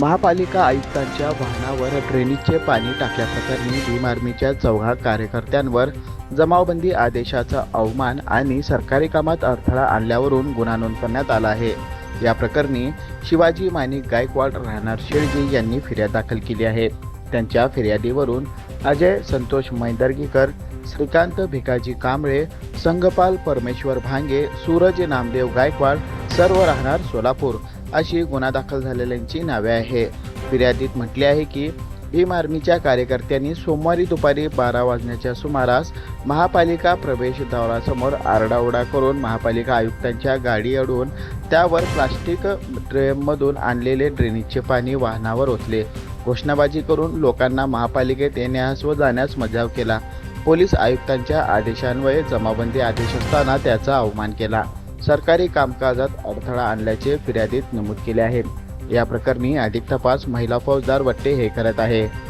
महापालिका आयुक्तांच्या वाहनावर ड्रेनेजचे पाणी टाकल्याप्रकरणी भीम आर्मीच्या चौघा कार्यकर्त्यांवर जमावबंदी आदेशाचा अवमान आणि सरकारी कामात अडथळा आणल्यावरून गुन्हा नोंद करण्यात आला आहे. या प्रकरणी शिवाजी माणिक गायकवाड राहणार शेळगी यांनी फिर्याद दाखल केली आहे. त्यांच्या फिर्यादीवरून अजय संतोष मैदर्गीकर श्रीकांत भिकाजी कांबळे संगपाल परमेश्वर भांगे सूरज नामदेव गायकवाड सर्व राहणार सोलापूर अशी गुन्हा दाखल झालेल्यांची नावे आहे फिर्यादीत म्हटले आहे की भीम आर्मीच्या कार्यकर्त्यांनी सोमवारी दुपारी बारा वाजण्याच्या सुमारास महापालिका प्रवेशद्वारासमोर आरडाओरडा करून महापालिका आयुक्तांच्या गाडी अडवून त्यावर प्लास्टिक ड्रेममधून आणलेले ड्रेनेजचे पाणी वाहनावर ओतले. घोषणाबाजी करून लोकांना महापालिकेत येण्यास व जाण्यास मजाव केला. पोलीस आयुक्तांच्या आदेशान्वये जमाबंदी आदेश असताना त्याचा अवमान केला. सरकारी कामकाजात अडथळा आणल्याचे फिर्यादीत नमूद केले आहे. या प्रकरणी अधिक तपास महिला फौजदार वट्टे हे करत आहे.